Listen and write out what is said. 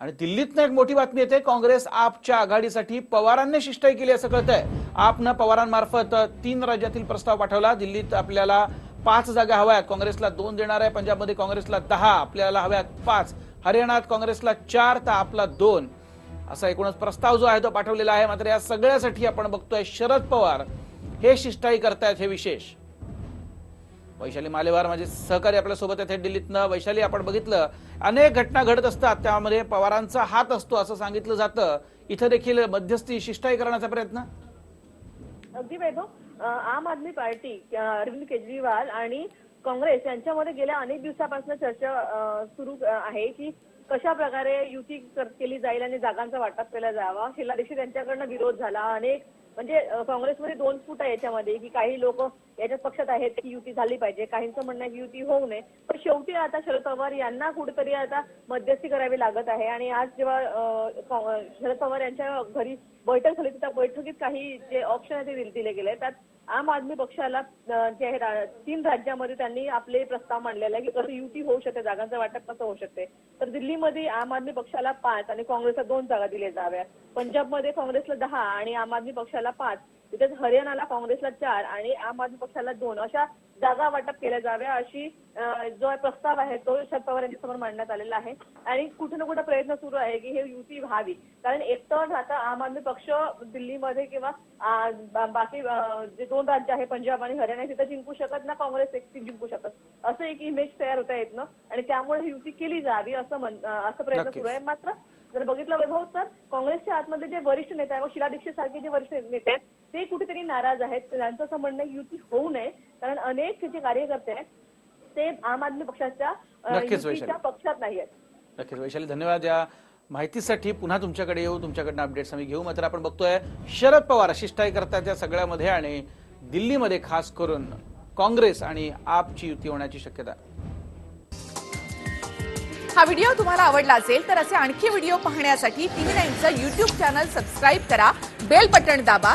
आणि दिल्लीतनं एक मोठी बातमी येते. काँग्रेस आपच्या आघाडीसाठी पवारांनी शिष्टाई केली असं कळतंय. आपनं पवारांमार्फत तीन राज्यातील प्रस्ताव पाठवला. दिल्लीत आपल्याला पाच जागा हव्यात. काँग्रेसला दोन देणार आहे. पंजाबमध्ये काँग्रेसला दहा आपल्याला हव्यात पाच. हरियाणात काँग्रेसला चार तर आपला दोन. असा एकूणच प्रस्ताव जो आहे तो पाठवलेला आहे. मात्र या सगळ्यासाठी आपण बघतोय शरद पवार हे शिष्टाई करतायत हे विशेष. वैशाली मालेवार माझे सहकारी आपल्यासोबत थेट दिल्लीतनं वैशाली आपण बघितलं अनेक घटना घडत असतात. त्यामध्ये पवारांचा हात असतो असं सांगितलं जातं. इथं देखील मध्यस्थी शिष्टाई करण्याचा प्रयत्न? अगदी वैभव आम आदमी पार्टी अरविंद केजरीवाल आणि काँग्रेस यांच्यामध्ये गेल्या अनेक दिवसापासून चर्चा सुरू आहे की कशा प्रकारे युती केली जाईल आणि जागांचा वाटप केला जावा शिलादेशी त्यांच्याकडनं विरोध झाला. अनेक म्हणजे काँग्रेसमध्ये दोन फूट आहे याच्यामध्ये की काही लोक याच्यात पक्षात आहेत की युती झाली पाहिजे. काहींचं म्हणणं आहे की युती होऊ नये. पण शेवटी आता शरद पवार यांना कुठेतरी आता मध्यस्थी करावी लागत आहे. आणि आज जेव्हा शरद पवार यांच्या घरी बैठक झाली त्या बैठकीत काही जे ऑप्शन आहे ते दिले- गेले. त्यात आम आदमी पक्षाला जे आहे तीन राज्यामध्ये त्यांनी आपले प्रस्ताव मांडलेले आहे की कसं युती होऊ शकते जागांचं वाटप कसं होऊ शकते. तर दिल्ली दिल्लीमध्ये आम आदमी पक्षाला पाच आणि काँग्रेसला दोन जागा दिल्या जाव्या पंजाबमध्ये काँग्रेसला दहा आणि आम आदमी पक्षाला पाच. तिथेच हरियाणाला काँग्रेसला चार आणि आम आदमी पक्षाला दोन अशा जागा वाटप केल्या जाव्या अशी जो आहे प्रस्ताव आहे तो शरद पवार यांच्या समोर मांडण्यात आलेला आहे. आणि कुठे ना कुठे प्रयत्न सुरू आहे की हे युती व्हावी. कारण एकतर आता आम आदमी पक्ष दिल्लीमध्ये किंवा बाकी जे दोन राज्य आहे पंजाब आणि हरियाणा तिथं जिंकू शकत ना काँग्रेस एकटी जिंकू शकत. असं एक इमेज तयार होता येत ना. आणि त्यामुळे ही युती केली जावी असं असं प्रयत्न. सुरू आहे. मात्र जर बघितलं वैभव तर काँग्रेसच्या आतमध्ये जे वरिष्ठ नेते आहेत व शीला दीक्षित सारखे जे वरिष्ठ नेते आहेत नाराज आहेत. त्यांचं असं म्हणणं युती होऊ नये. कारण अनेक जे कार्यकर्ते आहेत ते आम आदमी पक्षाच्या युतीच्या. पक्षात नाही आहेत. नक्कीच वैशाली धन्यवाद. या माहितीसाठी पुन्हा तुमच्याकडे येऊ. तुमच्याकडनं अपडेट्स आम्ही घेऊ. मात्र आपण बघतोय शरद पवार शिष्टाई करतात या सगळ्यामध्ये आणि दिल्लीमध्ये खास करून काँग्रेस आणि आपची युती होण्याची शक्यता. हा व्हिडिओ तुम्हाला आवडला असेल तर असे आणखी व्हिडिओ पाहण्यासाठी टीव्ही नाईनचं युट्यूब चॅनल सबस्क्राईब करा. बेल बटण दाबा.